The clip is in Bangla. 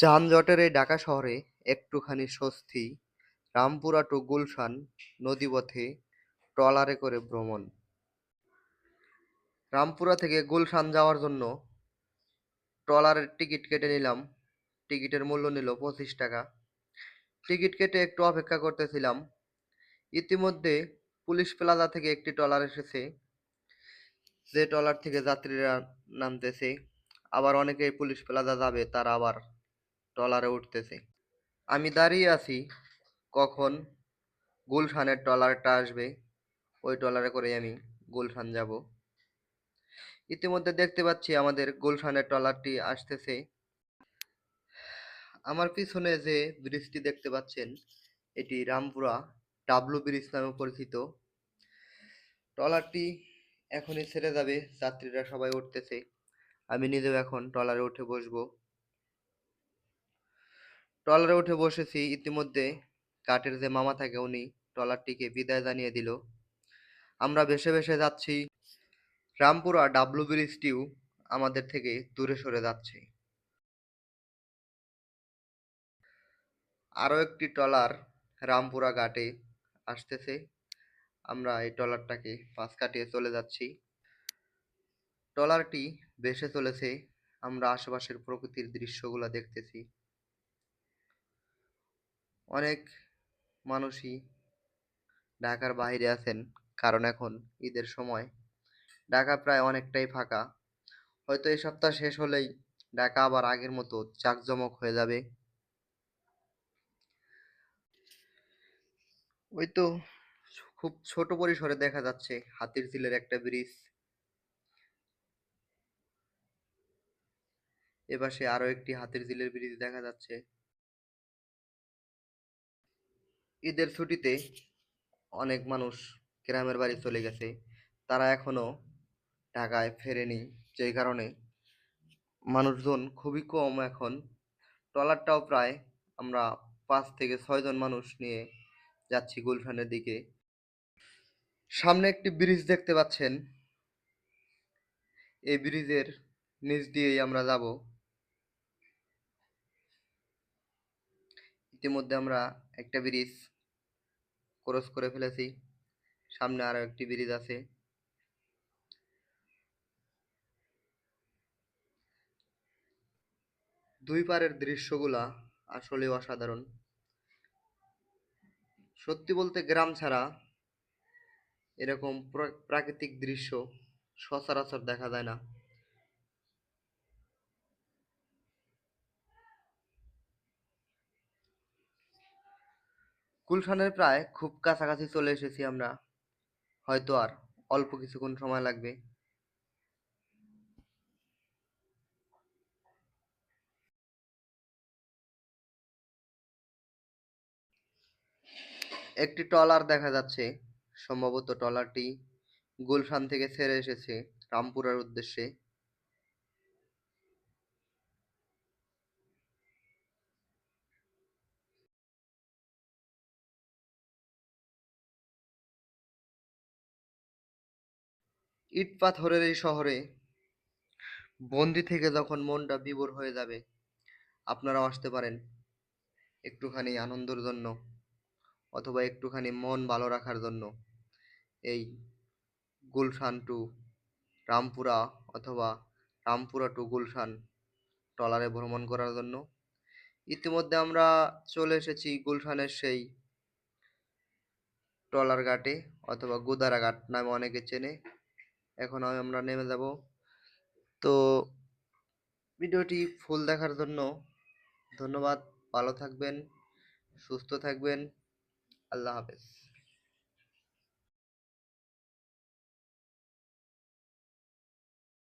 যানজটের এই ঢাকা শহরে একটুখানি স্বস্তি, রামপুরা টু গুলশান নদীপথে ট্রলারে করে ভ্রমণ। রামপুরা থেকে গুলশান যাওয়ার জন্য ট্রলারের টিকিট কেটে নিলাম। টিকিটের মূল্য নিল পঁচিশ টাকা। টিকিট কেটে একটু অপেক্ষা করতেছিলাম। ইতিমধ্যে পুলিশ প্লাজা থেকে একটি ট্রলার এসেছে। যে ট্রলার থেকে যাত্রীরা নামতেছে। আবার অনেকেই পুলিশ প্লাজা যাবে তারা আবার ট্রলারে উঠতেছে। আমি দাঁড়িয়ে আছি কখন গুলশানের ট্রলারটা আসবে। ওই ট্রলারে করেই আমি গুলশান যাব। ইতিমধ্যে দেখতে পাচ্ছি আমাদের গুলশানের ট্রলারটি আসতেছে। আমার পিছনে যে ব্রিজটি দেখতে পাচ্ছেন, এটি রামপুরা ডাবলু ব্রিজ নামে পরিচিত। ট্রলারটি এখনই ছেড়ে যাবে, যাত্রীরা সবাই উঠতেছে। আমি নিজেও এখন ট্রলারে উঠে বসবো। ট্রলারে উঠে বসেছি ইতিমধ্যে কাঠের যে মামা থাকে উনি ট্রলারটিকে বিদায় জানিয়ে দিল। আমরা ভেসে ভেসে যাচ্ছি। রামপুরা ডাবলু ব্রিজটিও আমাদের থেকে দূরে সরে যাচ্ছে। আরও একটি ট্রলার রামপুরা ঘাটে আসতেছে। আমরা এই ট্রলারটাকে পাশ কাটিয়ে চলে যাচ্ছি। ট্রলারটি ভেসে চলেছে। আমরা আশেপাশের প্রকৃতির দৃশ্যগুলা দেখতেছি। অনেক মানুষই ঢাকার বাইরে আছেন কারণ এখন ঈদের সময় ঢাকা প্রায় অনেকটাই ফাঁকা। হয়তো এই সপ্তাহ শেষ হলেই ঢাকা আবার আগের মতো জাঁকজমক হয়ে যাবে। ওই তো খুব ছোট পরিসরে দেখা যাচ্ছে হাতিরঝিলের একটা ব্রিজ। এপাশে আরও একটি হাতিরঝিলের ব্রিজ দেখা যাচ্ছে। ঈদের ছুটিতে অনেক মানুষ গ্রামের বাড়ি চলে গেছে। তারা এখনও ঢাকায় ফেরেনি, যেই কারণে মানুষজন খুবই কম এখন। ট্রলারটাও প্রায় আমরা পাঁচ থেকে ছয় জন মানুষ নিয়ে যাচ্ছি গুলশানের দিকে। সামনে একটি ব্রিজ দেখতে পাচ্ছেন। এই ব্রিজের নিচ দিয়েই আমরা যাব। ইতিমধ্যে আমরা একটা ব্রিজ ক্রস করে ফেলেছি। সামনে আরও একটি ব্রিজ আছে। দুই পারের দৃশ্যগুলা আসলেই অসাধারণ। সত্যি বলতে গ্রাম ছাড়া এরকম প্রাকৃতিক দৃশ্য সচরাচর দেখা যায় না। গুলশানের প্রায় খুব কাছাকাছি চলে এসেছি আমরা। হয়তো আর অল্প কিছুক্ষণ সময় লাগবে। একটি ট্রলার দেখা যাচ্ছে। সম্ভবত ট্রলারটি গুলশান থেকে ছেড়ে এসেছে রামপুরার উদ্দেশ্যে। ইট পাথরের এই শহরে বন্দি থেকে যখন মনটা বিভোর হয়ে যাবে, আপনারাও আসতে পারেন। একটুখানি আনন্দের জন্য অথবা একটুখানি মন ভালো রাখার জন্য এই গুলশান টু রামপুরা অথবা রামপুরা টু গুলশান ট্রলারে ভ্রমণ করার জন্য। ইতিমধ্যে আমরা চলে এসেছি গুলশানের সেই ট্রলার ঘাটে অথবা গুদারা ঘাট নামে অনেকে চেনে। এখন আমরা নেমে যাব। তো ভিডিওটি ফুল দেখার জন্য ধন্যবাদ। ভালো থাকবেন, সুস্থ থাকবেন। আল্লাহ হাফেজ।